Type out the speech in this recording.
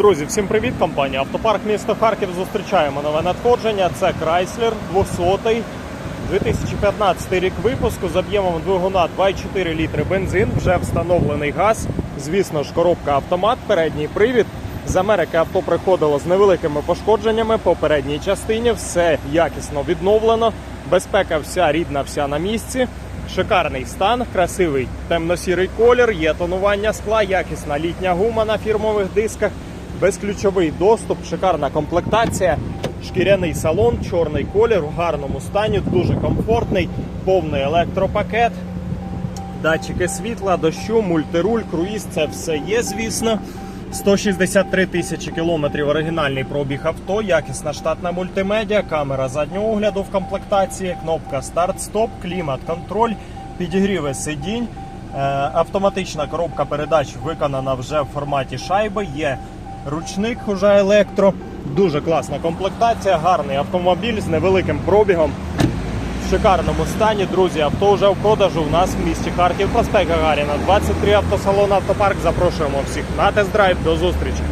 Друзі, всім привіт! Компанія Автопарк місто Харків. Зустрічаємо нове надходження. Це Chrysler 200 2015 рік випуску з об'ємом двигуна 2,4 літри бензин. Вже встановлений газ. Звісно ж, коробка автомат, передній привід. З Америки авто приходило з невеликими пошкодженнями по передній частині. Все якісно відновлено. Безпека вся рідна, вся на місці. Шикарний стан, красивий темно-сірий колір, є тонування скла, якісна літня гума на фірмових дисках, безключовий доступ, шикарна комплектація, шкіряний салон, чорний колір в гарному стані, дуже комфортний, повний електропакет, датчики світла, дощу, мультируль, круїз це все є, звісно. 163 тисячі кілометрів оригінальний пробіг авто, якісна штатна мультимедіа, камера заднього огляду в комплектації, кнопка старт-стоп, клімат-контроль, підігріви сидінь, е, автоматична коробка передач виконана вже в форматі шайби. Є ручник уже електро. Дуже класна комплектація, гарний автомобіль з невеликим пробігом в шикарному стані. Друзі, авто вже в продажу у нас в місті Харків. Проспект Гагаріна, 23 автосалон Автопарк. Запрошуємо всіх на тест-драйв. До зустрічі.